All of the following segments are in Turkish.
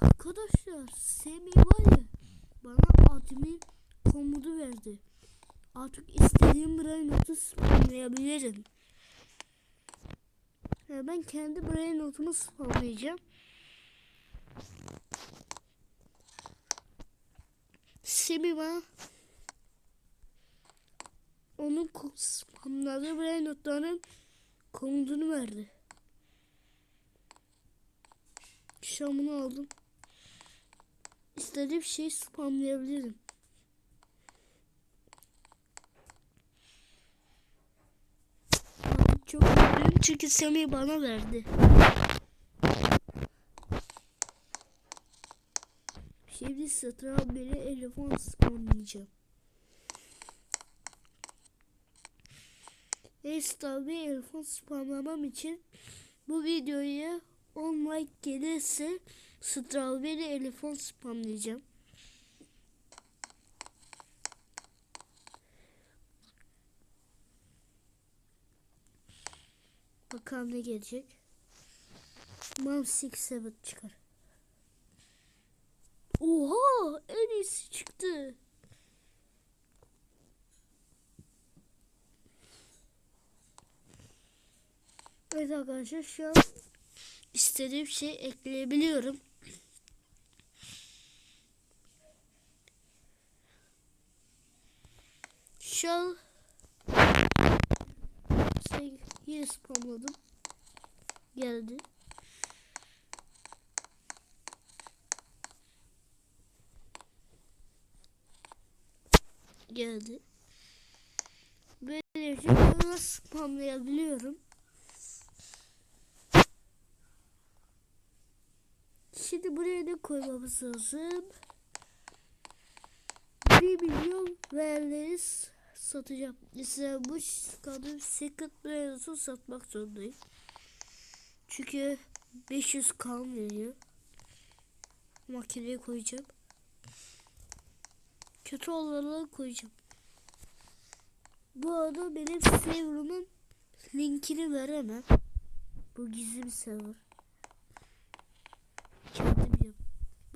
Arkadaşlar Semih var ya bana admin komutu verdi. Artık istediğim brain notu spamlayabilirim. Ya ben kendi brain notumu spamlayacağım. Semih bana onun spamladığı brain komutunu verdi. Şamını aldım. İstediğim şeyi spamlayabilirim. Çok mutluyum çünkü Semih bana verdi. Şimdi Strawberry Elephant spamlayacağım. Ve Strawberry Elephant spamlamam için bu videoya 10 like gelirse Strawberry Elephant spamlayacağım. Bakalım ne gelecek. Mam 67 çıkar. Oha en iyisi çıktı. Evet arkadaşlar şu an istediğim şey ekleyebiliyorum. An şey, yine spamladım. Geldi. Geldi. Böylece ben spamlayabiliyorum. Şimdi buraya ne koymamız lazım? 1 milyon verleri satacağım. Mesela bu kadın secret brand'ı satmak zorundayım. Çünkü 500 kan veriyor. Makineye koyacağım. Kötü olanları koyacağım. Bu arada benim server'ımın linkini veremem. Bu gizli bir server.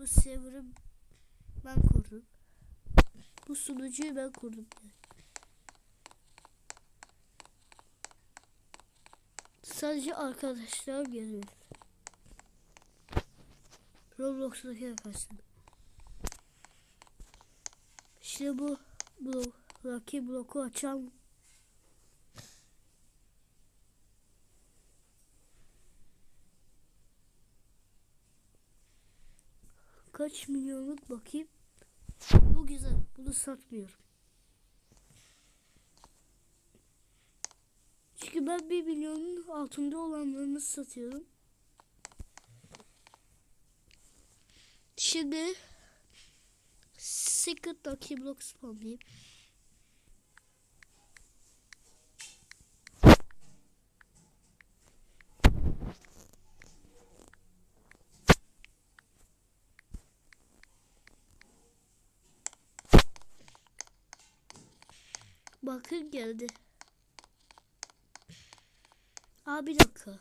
Bu server'ı ben kurdum. Bu sunucuyu ben kurdum. Sadece arkadaşlar geliyor. Roblox'taki arkadaşlar. İşte bu blok, Lucky bloku açalım. Kaç milyonluk bakayım. Bu güzel. Bunu satmıyorum. Çünkü ben bir milyonun altında olanlarını satıyorum. Şimdi Secret Lucky Block spamlayayım. Bakın geldi. Aa bir dakika.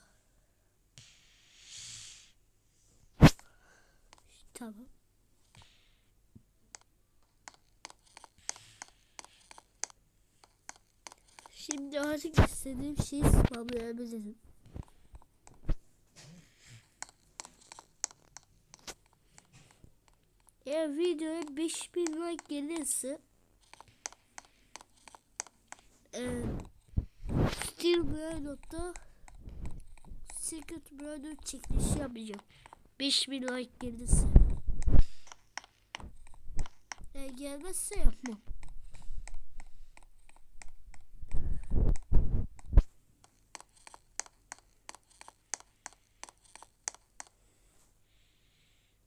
Tamam. Şimdi artık istediğim şeyi spamlayabilirim. Eğer videoya 5000 like gelirse Steel Brother'da Secret Brother çekilişi yapacağım. 5000 like gelirse. Eğer gelmezse yapmam.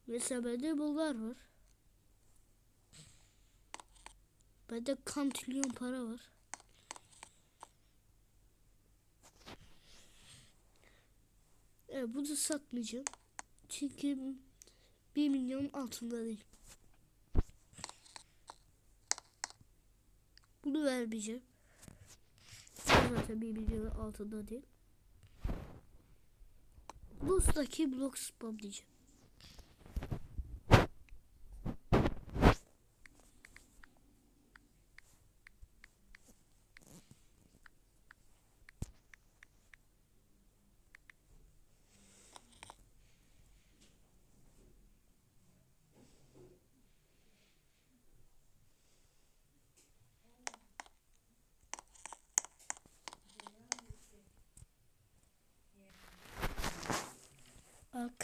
Mesela bende bunlar var. Bende kantrilyon para var. Evet bunu satmayacağım. Çünkü 1 milyon altında değil. Bunu vermeyeceğim. Zaten 1 milyon altında değil. Buz'daki blok spam diyeceğim.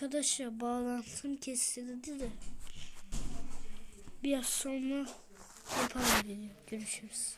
Arkadaşlar bağlantım kesildi de. Biraz sonra yaparım video. Görüşürüz.